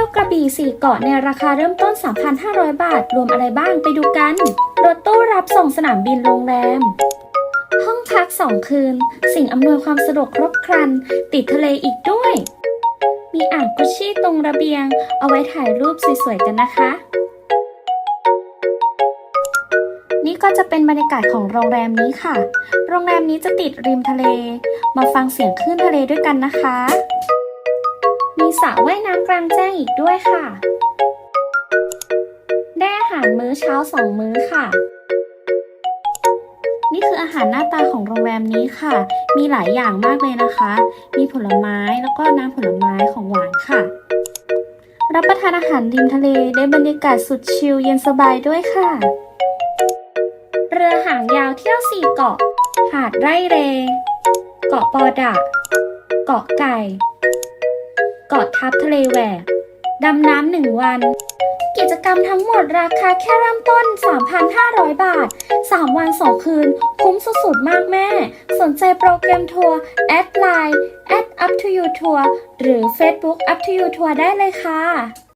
ที่ยวกระบี่สี่เกาะในราคาเริ่มต้น 3,500 บาท รวมอะไรบ้างไปดูกัน รถตู้รับส่งสนามบินโรงแรม ห้องพัก 2 คืน สิ่งอำนวยความสะดวกครบครัน ติดทะเลอีกด้วย มีอ่างกุชชี่ตรงระเบียง เอาไว้ถ่ายรูปสวยๆกันนะคะ นี่ก็จะเป็นบรรยากาศของโรงแรมนี้ค่ะ โรงแรมนี้จะติดริมทะเล มาฟังเสียงคลื่นทะเลด้วยกันนะคะ สระว่ายน้ำกลางแจ้งอีกด้วยค่ะ ได้อาหารมื้อเช้าสองมื้อค่ะ นี่คืออาหารหน้าตาของโรงแรมนี้ค่ะ มีหลายอย่างมากเลยนะคะ มีผลไม้แล้วก็น้ำผลไม้ของหวานค่ะ รับประทานอาหารริมทะเลได้บรรยากาศสุดชิลเย็นสบายด้วยค่ะ เรือหางยาวเที่ยวสี่เกาะ หาดไร่เร เกาะปอดะ เกาะไก่ กาะทับทะเลแหวกดำน้ำหนึ่งวัน กิจกรรมทั้งหมดราคาแค่เริ่มต้น 3,500 บาท 3 วัน 2 คืน คุ้มสุดๆ มากแม่ สนใจโปรแกรมทัวร์แอดไลน์แอด up to you tour หรือ Facebook up to you tour ได้เลยค่ะ